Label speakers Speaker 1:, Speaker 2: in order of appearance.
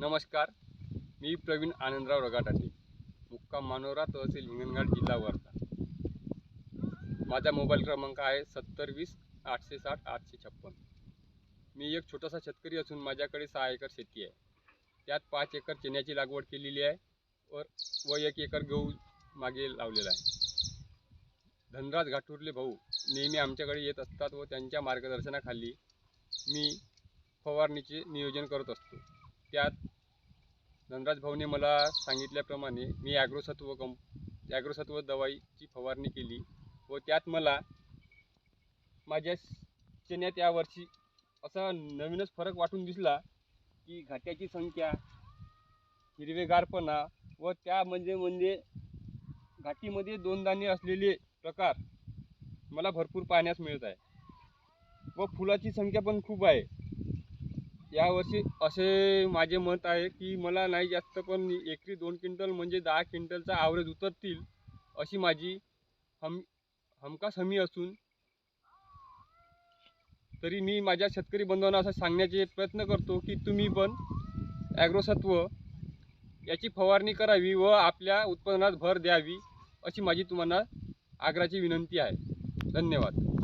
Speaker 1: नमस्कार मी प्रवीण आनंदराव रगाटाटे मुक्काम मानोरा तहसील हिंगणघाट जिल्हा वर्धा. माझा मोबाईल क्रमांक आहे सत्तर वीस आठशे साठ आठशे छप्पन. मी एक छोटासा शेतकरी असून माझ्याकडे सहा एकर शेती आहे. त्यात पाच एकर चण्याची लागवड केलेली आहे व व एक एकर गहू मागे लावलेला आहे. धनराज घाटुर्ले भाऊ नेहमी आमच्याकडे येत असतात व त्यांच्या मार्गदर्शनाखाली मी फवारणीचे नियोजन करत असतो. त्यात धनराज भाऊने मला सांगितल्याप्रमाणे मी ॲग्रोसत्व कंप ॲग्रोसत्व दवाईची फवारणी केली व त्यात मला माझ्या चण्यात यावर्षी असा नवीनच फरक वाटून दिसला की घाट्याची संख्या हिरवेगारपणा व त्या म्हणजे म्हणजे घाटीमध्ये दोन दाणे असलेले प्रकार मला भरपूर पाहण्यास मिळत आहे व फुलाची संख्या पण खूप आहे. यावर्षी असे माझे मत आहे की मला नाही जास्त पण एकरी दोन क्विंटल म्हणजे दहा क्विंटलचा आवरेज उतरतील अशी माझी हम हमखास हमी असून तरी मी माझ्या शेतकरी बंधवांना असं सांगण्याचे प्रयत्न करतो की तुम्ही पण ॲग्रोसत्व याची फवारणी करावी व आपल्या उत्पादनात भर द्यावी अशी माझी तुम्हाला आग्राची विनंती आहे. धन्यवाद.